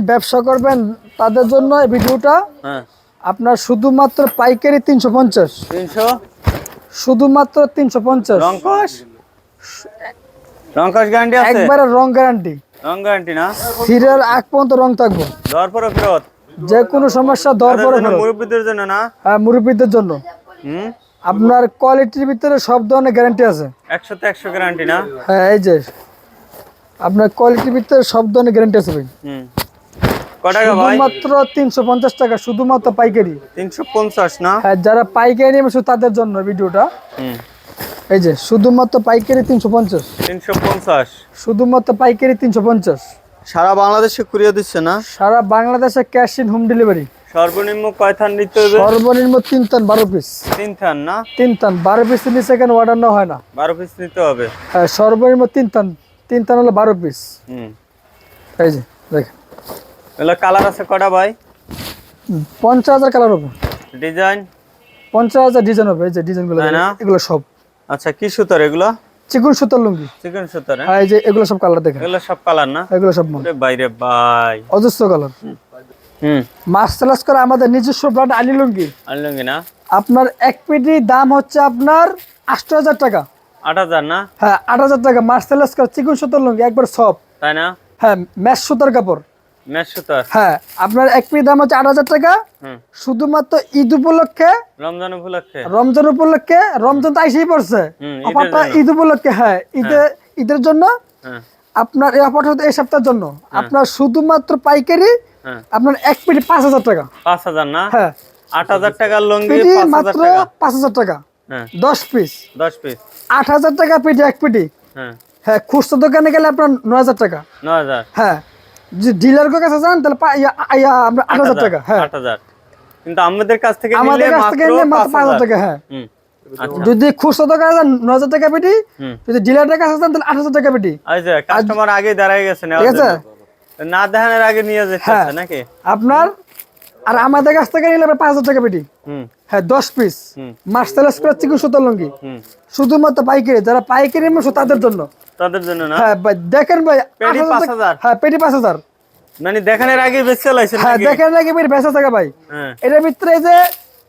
ব্যবসা করবেন তাদের জন্য এই ভিডিওটা। হ্যাঁ। আপনার শুধুমাত্র পাইকারি তিনশো পঞ্চাশ। তিনশো? শুধুমাত্র তিনশো পঞ্চাশ। রঙ্কশ রঙ্কশ গ্যারান্টি একবারে রং গ্যারান্টি রং গ্যারান্টি না? আগ পর্যন্ত রং থাকব। দর ফেরত? যে কোনো সমস্যা মুরব্বীদের জন্য না? হ্যাঁ মুরব্বীদের জন্য। হুম? আপনার কোয়ালিটির ভিতরে সব ধরনের গ্যারান্টি আছে। একশোতে একশো গ্যারান্টি না? হ্যাঁ এই যে আপনার কোয়ালিটির ভিতরে সব ধরনের গ্যারান্টি আছে ভাই। হুম। শুধুমাত্র তিনশো পঞ্চাশ টাকা শুধুমাত্র পাইকারি। তিনশো পঞ্চাশ না? হ্যাঁ যারা পাইকারি নেবে শুধু তাদের জন্য ভিডিওটা। এই যে শুধুমাত্র পাইকারি তিনশো পঞ্চাশ। তিনশো পঞ্চাশ। শুধুমাত্র পাইকারি তিনশো পঞ্চাশ। সারা বাংলাদেশে কুরিয়ে দিচ্ছে না? সারা বাংলাদেশে ক্যাশ ইন হোম ডেলিভারি। সর্বনিম্ন কয় থান নিতে হবে? সর্বনিম্ন তিন টান বারো পিস। তিন থান না? তিন বারো পিস অর্ডার নেওয়া হয় না। বারো পিস নিতে হবে? হ্যাঁ সর্বনিম্ন তিন তিন হলো বারো পিস। হুম। এই যে দেখেন। এগুলো কালার আছে কটা ভাই? পঞ্চাশ হাজার কালার হবে। ডিজাইন পঞ্চাশ হাজার ডিজাইন হবে এই যে ডিজাইনগুলো? এগুলো সব। আচ্ছা কি সুতার এগুলো? চিকুন সুতার লুঙ্গি। চিকেন সুতার হ্যাঁ? এই যে এগুলো সব কালার দেখেন। এগুলো সব কালার না? এগুলো সব ওরে বাইরে ভাই। অজস্র কালার। হুম। মাছ চালাস করে আমাদের নিজস্ব ব্র্যান্ড আলি লুঙ্গি। আনলঙ্গি না? আপনার এক পেটি দাম হচ্ছে আপনার আষ্ট হাজার টাকা। আট হাজার না? হ্যাঁ আট হাজার টাকা। মার্সেলাস করা চিকুন সুতার লুঙ্গি একবার সব। তাই না? হ্যাঁ ম্যাশ সুতার কাপড়। হ্যাঁ আপনার এক পিস দাম হচ্ছে আট হাজার টাকা। শুধুমাত্র ঈদ উপলক্ষে রমজান উপলক্ষে? রমজান উপলক্ষে রমজান তো আইসেই পড়ছে। অফারটা ঈদ উপলক্ষে হ্যাঁ ঈদে ঈদের জন্য হ্যাঁ। আপনার এই অফারটা এই সপ্তাহের জন্য। আপনার শুধুমাত্র পাইকারি হ্যাঁ। আপনার এক পিটি পাঁচ হাজার টাকা। পাঁচ হাজার না? হ্যাঁ। আট হাজার টাকার লঙ্গি মাত্র টাকা। পাঁচ হাজার টাকা। হ্যাঁ। দশ পিস। দশ পিস। আট হাজার টাকা পিটি এক পিটি হ্যাঁ। হ্যাঁ খুচরো দোকানে গেলে আপনার নয় হাজার টাকা। ন হাজার। হ্যাঁ। যদি ডিলার কাছে যান তাহলে পা- আমরা আট হাজার টাকা হ্যাঁ। আট হাজার। কিন্তু আমাদের কাছ থেকে আমাদের কাছ থেকে মাত্র পাঁচ পাঁচ হাজার হাজার। টাকা হ্যাঁ। আচ্ছা। যদি খুচরো দোকানে যান নয় হাজার টাকা পেটি। যদি ডিলারের কাছে যান তাহলে আট হাজার টাকা পেটি। আচ্ছা কাস্টমার আগে দাঁড়ায় গেছে ঠিক আছে? না দেখানোর আগে নিয়ে যেতে হ্যাঁ। নাকি? আপনার আর আমাদের কাছ থেকে নিলে পাঁচ হাজার টাকা পেটি। হ্যাঁ দশ পিস হুম। মার্সেলাস করে চিকুন সুতার লুঙ্গি। শুধুমাত্র পাইকারি যারা পাইকারি তাদের জন্য। তাদের জন্য না? হ্যাঁ ভাই, দেখেন ভাই পেটি 8,000 টাকা- 5,000 হ্যাঁ পেটি পাঁচ হাজার। মানে দেখানোর আগে হ্যাঁ নাকি? দেখেন নাকি পেটি বেঁচে টাকা ভাই। হ্যাঁ। এটার ভিতরে যে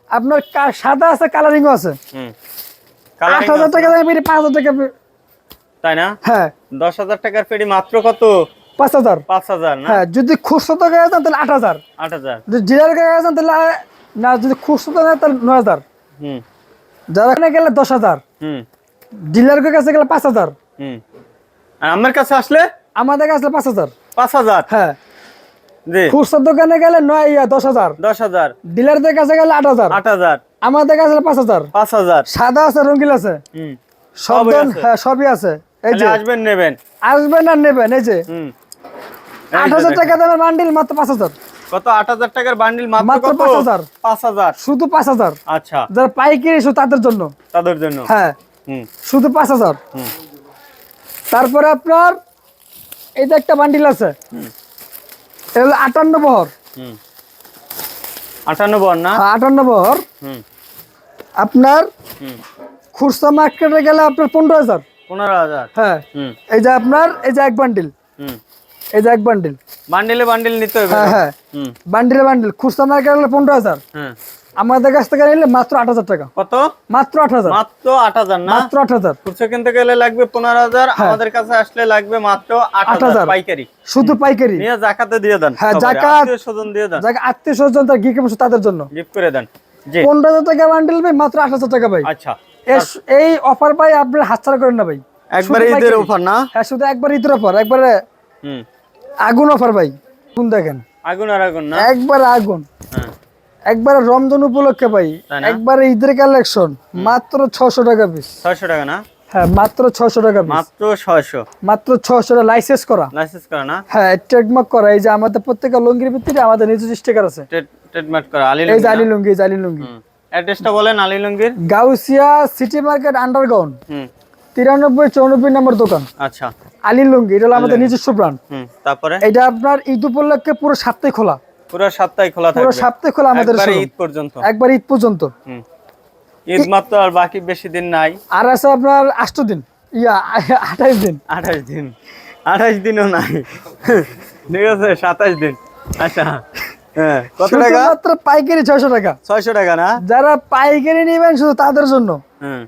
আপনার সাদা আছে কালারিংও আছে। হুম। হাজার আছে, টাকা দামে পেটি পাঁচ হাজার টাকা তাই না? হ্যাঁ। দশ হাজার টাকার পেটি মাত্র কত? পাঁচ হাজার। পাঁচ হাজার না? হ্যাঁ যদি খুচরো টাকা যান তাহলে আট হাজার। যদি ডিলার কাছে যান তাহলে না যদি খুচরো টাকা তাহলে নয় হাজার। হুম। যারা গেলে দশ হাজার। হুম। ডিলারের কাছে গেলে পাঁচ হাজার। হুম। আর আমার কাছে আসলে আমাদের কাছে আসলে পাঁচ হাজার। পাঁচ হাজার। হ্যাঁ। দোকানে গেলে নয় দশ হাজার। দশ হাজার। ডিলারদের কাছে গেলে আট হাজার। আট হাজার। আমাদের কাছে পাঁচ হাজার। পাঁচ হাজার। সাদা আছে রঙিন আছে। সব সবই ধরন- আছে। হ্যাঁ সবই আছে। এই যে। আসবেন নেবেন। আসবেন আর নেবেন এই যে। হুম। আট হাজার টাকা দামের বান্ডিল মাত্র পাঁচ হাজার। কত? আট হাজার টাকার বান্ডিল মাত্র পাঁচ হাজার। পাঁচ হাজার। শুধু পাঁচ হাজার। আচ্ছা। যারা পাইকারি তাদের জন্য। তাদের জন্য। হ্যাঁ। শুধু পাঁচ হাজার। তারপরে আপনার এই যে একটা বান্ডিল আছে এটা হলো আটান্ন বহর। আটান্ন বর না? হ্যাঁ আটান্ন বহর। আপনার খুচরা মার্কেটে গেলে আপনার পনেরো হাজার। পনেরো হাজার? হ্যাঁ। এই যে আপনার এই যে এক বান্ডিল এই যে এক বান্ডিল বান্ডিলে বান্ডিল নিতে হবে হ্যাঁ? হ্যাঁ। বান্ডিলে বান্ডিল খুচরা মার্কেটে গেলে পনেরো হাজার। হ্যাঁ আমাদের কাছ থেকে নিলে মাত্র আট হাজার টাকা। কত? মাত্র আট হাজার। মাত্র আট হাজার না? মাত্র আট হাজার। খুচরো কিনতে গেলে লাগবে পনেরো হাজার আমাদের কাছে আসলে লাগবে মাত্র আট হ্যাঁ। হাজার। পাইকারি। শুধু পাইকারি? নিয়ে জাকাতে দিয়ে দেন হ্যাঁ, জাকাত। স্বজন দিয়ে দেন। যাকে আত্মীয় স্বজন তার বসে তাদের জন্য। গিফট করে দেন। পনেরো হাজার টাকা বান্ডিল ভাই মাত্র আট হাজার টাকা ভাই। আচ্ছা। এই অফার ভাই আপনার হাতছাড়া করেন না ভাই। একবার ঈদের অফার না? হ্যাঁ শুধু একবার ঈদের অফার একবারে হুম। আগুন অফার ভাই। কোন দেখেন। আগুন আর আগুন না? একবার আগুন। হ্যাঁ একবারে রমজান উপলক্ষে পাই? একবারে ঈদের কালেকশন মাত্র ছশো টাকা পিস ছয়শো টাকা না? হ্যাঁ মাত্র ছশো টাকা মাত্র ছয়শো। মাত্র ছশো টাকা লাইসেন্স করা। লাইসেন্স করা না? হ্যাঁ ট্রেডমার্ক করা এই যে আমাদের প্রত্যেকটা লুঙ্গির ভিত্তিতে আমাদের নিজস্ব স্টিকার আছে। ট্রিটমেন্ট করা আলী এই যে আলী লুঙ্গি এই আলী লুঙ্গি। অ্যাড্রেসটা বলেন আলী লুঙ্গির। গাউসিয়া সিটি মার্কেট আন্ডারগ্রাউন্ড তিরানব্বই চৌরানব্বই নম্বর দোকান। আচ্ছা। আলী লুঙ্গি এটা হলো আমাদের নিজস্ব ব্র্যান্ড তারপরে? এটা আপনার ঈদ উপলক্ষে পুরো সপ্তাহে খোলা। পুরো সপ্তাহে খোলা পুরো থাকবে। সপ্তাহে খোলা আমাদের একবারে। ঈদ পর্যন্ত। একবার ঈদ পর্যন্ত। ঈদ মাত্র আর বাকি বেশি দিন নাই। আর আছে আপনার আষ্ট দিন। ইয়া আঠাইশ দিন। আঠাশ দিন। আঠাশ দিনও নাই। ঠিক আছে সাতাশ দিন। আচ্ছা হ্যাঁ কত টাকা? পাইকারি ছয়শো টাকা। ছয়শো টাকা না? যারা পাইকারি নেবেন শুধু তাদের জন্য। হুম।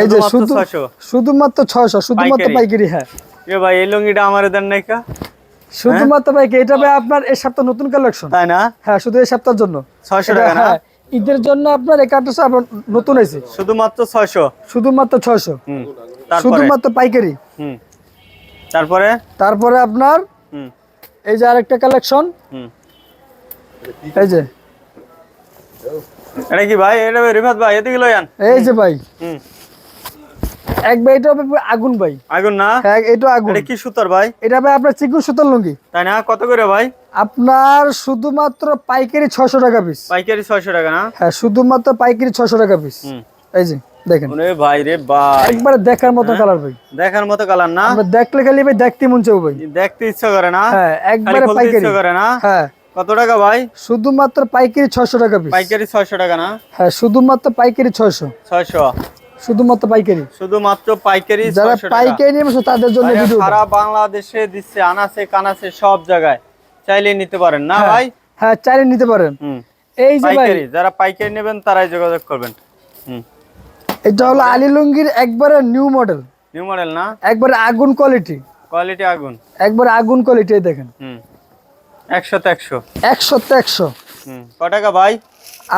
এই যে শুধুমাত্র শুধু 600 শুধুমাত্র ছয়শো শুধুমাত্র পাইকারি। হ্যাঁ। এ ভাই এই লুঙ্গিটা আমার দেন নাই কা শুধুমাত্র পাইকারি এটা ভাই আপনার এই সপ্তাহ নতুন কালেকশন তাই না? হ্যাঁ শুধু এই সপ্তাহের জন্য। ছয়শো এটা, টাকা না? হ্যাঁ, ঈদের জন্য আপনার কার্ডটা আপনার নতুন হয়েছে। শুধুমাত্র ছয়শো? শুধুমাত্র ছয়শো। হুম তারপরে? শুধুমাত্র পাইকারি। হুম তারপরে? তারপরে আপনার হুম এই যে আরেকটা কালেকশন হুম। এই যে। এটা কি ভাই? এটা রিফাত ভাই এদিকে লয়ান এই যে ভাই। হুম। এক ভাই এটা হবে আগুন ভাই। আগুন না? হ্যাঁ এটা আগুন। এটা কি সুতার ভাই? এটা ভাই আপনার চিকু সুতোর লুঙ্গি। তাই না? কত করে ভাই? আপনার শুধুমাত্র পাইকারি ছয়শো টাকা পিস পাইকারি টাকা না? হ্যাঁ শুধুমাত্র পাইকারি টাকা পিস এই যে দেখেন। ভাই রে ভাই। একবারে দেখার মতো কালার ভাই। দেখার মতো কালার না? আমরা দেখলে খালি ভাই দেখতে মন চাও ভাই। দেখতে ইচ্ছা করে না? হ্যাঁ একবারে পাইকারি ইচ্ছা করে না? হ্যাঁ। কত টাকা ভাই? শুধুমাত্র পাইকারি ছয়শো টাকা পিস পাইকারি ছয়শো টাকা না? হ্যাঁ শুধুমাত্র পাইকারি ছয়শো। ছয়শো। শুধুমাত্র পাইকারি? শুধুমাত্র পাইকারি যারা পাইকারি নেবে তাদের জন্য ভিডিও সারা বাংলাদেশে দিচ্ছে আনাসে কানাসে সব জায়গায়। চাইলে নিতে পারেন না ভাই? হ্যাঁ চাইলে নিতে পারেন। এই যে ভাই পাইকারি যারা পাইকারি নেবেন তারাই যোগাযোগ করবেন। এটা হলো আলী লুঙ্গির একবারে নিউ মডেল নিউ মডেল না? একবারে আগুন কোয়ালিটি কোয়ালিটি আগুন। একবারে আগুন কোয়ালিটি দেখেন। হুম। একশো তো একশো। একশো তো একশো। হুম। ক টাকা ভাই?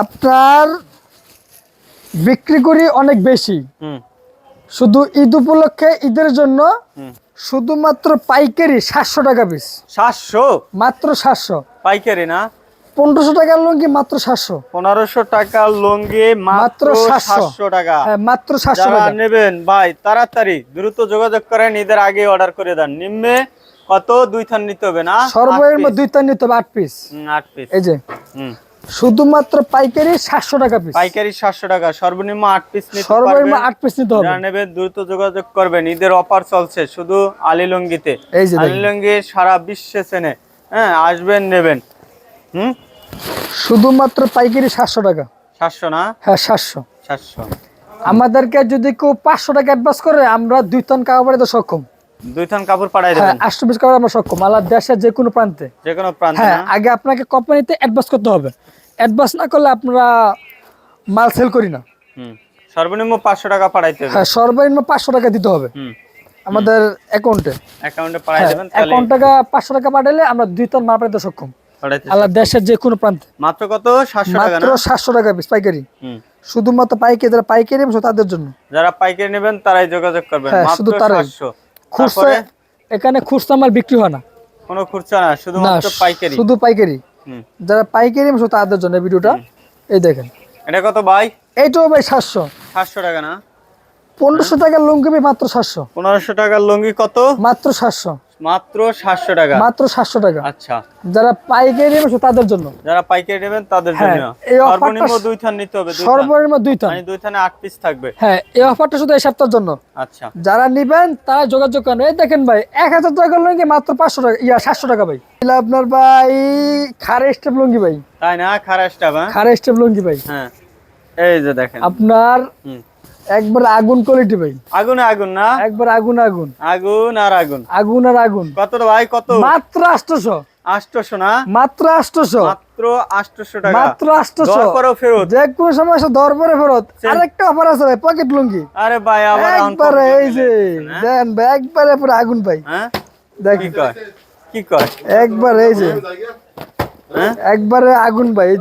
আপনার বিক্রি করি অনেক বেশি। হুম। শুধু ঈদ উপলক্ষে ঈদের জন্য শুধুমাত্র পাইকারি সাতশো টাকা পিস। সাতশো? মাত্র সাতশো। পাইকারি না? পনেরোশো টাকার লুঙ্গি মাত্র সাতশো। পনেরোশো টাকার লুঙ্গি মাত্র মাত্র 700 সাতশো টাকা। হ্যাঁ মাত্র সাতশো টাকা। নেবেন ভাই তাড়াতাড়ি দ্রুত যোগাযোগ করেন ঈদের আগে অর্ডার করে দেন। নিম্নে কত? দুই থান নিতে হবে না? সর্বনিম্ন দুই তার নিতে হবে আট পিস আট পিস এই যে। হুম। শুধুমাত্র পাইকারি সাতশো টাকা পিস পাইকারি সাতশো টাকা সর্বনিম্ন আট পিস সর্বনিম্ন আট পিস নিতে হবে। নেবেন দ্রুত যোগাযোগ করবেন। ঈদের অফার চলছে শুধু আলিলঙ্গিতে। এই যে। আলিলঙ্গি সারা বিশ্বে চেনে। হ্যাঁ আসবেন নেবেন। হুম? শুধুমাত্র পাইকারি সাতশো টাকা। সাতশো না? হ্যাঁ সাতশো। সাতশো। আমাদেরকে যদি কেউ পাঁচশো টাকা অ্যাডভান্স করে আমরা দুই টন পাঠাতে সক্ষম। দুই থান কাপড় পাঠাই হ্যাঁ দেবেন। আটশো পিস কাপড় আমরা সক্ষম। আল্লাহ দেশের যে কোনো প্রান্তে। যে কোনো প্রান্তে হ্যাঁ আগে আপনাকে কোম্পানিতে অ্যাডভান্স করতে হবে। অ্যাডভান্স না করলে আপনারা মাল সেল করি না। হুম সর্বনিম্ন পাঁচশো টাকা পাঠাইতে হবে। হ্যাঁ সর্বনিম্ন পাঁচশো টাকা দিতে হবে। হুম। আমাদের অ্যাকাউন্টে অ্যাকাউন্টে পাঠাই দেবেন অ্যাকাউন্ট টাকা পাঁচশো টাকা পাঠালে আমরা দুই টন মাল পাঠাতে সক্ষম। আল্লাহ দেশের যে কোনো প্রান্তে। মাত্র কত? সাতশো টাকা মাত্র না? সাতশো টাকা পিস পাইকারি। শুধুমাত্র পাইকারি যারা পাইকারি তাদের জন্য। যারা পাইকারি নেবেন তারাই যোগাযোগ করবেন। হ্যাঁ, মাত্র শুধু। সাতশো। খুচরা এখানে খুচরা মাল বিক্রি হয় না। কোনো খুচরা না শুধুমাত্র পাইকারি। শুধু পাইকারি। যারা পাইকারি নেবে তাদের জন্য ভিডিওটা। এই দেখেন। এটা কত ভাই? এইটাও ভাই 700 700 টাকা না? পনেরোশো টাকার লুঙ্গি মাত্র সাতশো। পনেরোশো টাকার লুঙ্গি কত? মাত্র সাতশো। মাত্র সাতশো টাকা। মাত্র সাতশো টাকা। আচ্ছা। যারা পাইকারি নেবে তাদের জন্য। যারা পাইকারি নেবেন তাদের হ্যাঁ, জন্য সর্বনিম্ন দুই থান নিতে হবে সর্বনিম্ন দুই টন মানে দুই থানে আট পিস থাকবে। হ্যাঁ এই অফারটা শুধু এই সপ্তাহের জন্য। আচ্ছা। যারা নিবেন তারা যোগাযোগ করেন। এই দেখেন ভাই এক হাজার টাকার লুঙ্গি মাত্র পাঁচশো টাকা? ইয়া সাতশো টাকা ভাই। এগুলা আপনার ভাই খারে স্টেপ লুঙ্গি ভাই। তাই না? খারাপটা হ্যাঁ? খারে স্টেপ লুঙ্গি ভাই। হ্যাঁ। এই যে দেখেন। আপনার হুম। একবার আগুন কোয়ালিটি ভাই আগুন আগুন না? একবার আগুন আগুন। আগুন আর আগুন। আগুন আর আগুন। কত ভাই কত? মাত্র আটশোশো আটশোশো না? মাত্র আটশোশো মাত্র টাকা। ফেরত। যে কোনো সময় এসে দরবারে ফেরত। আরেকটা অফার আছে ভাই পকেট লুঙ্গি। আরে ভাই আবার একবারে কম এই যে দেন ভাই একবারে পুরো আগুন ভাই হ্যাঁ? কি কয়? কি কয়? একবার এই যে হ্যাঁ? একবারে আগুন ভাই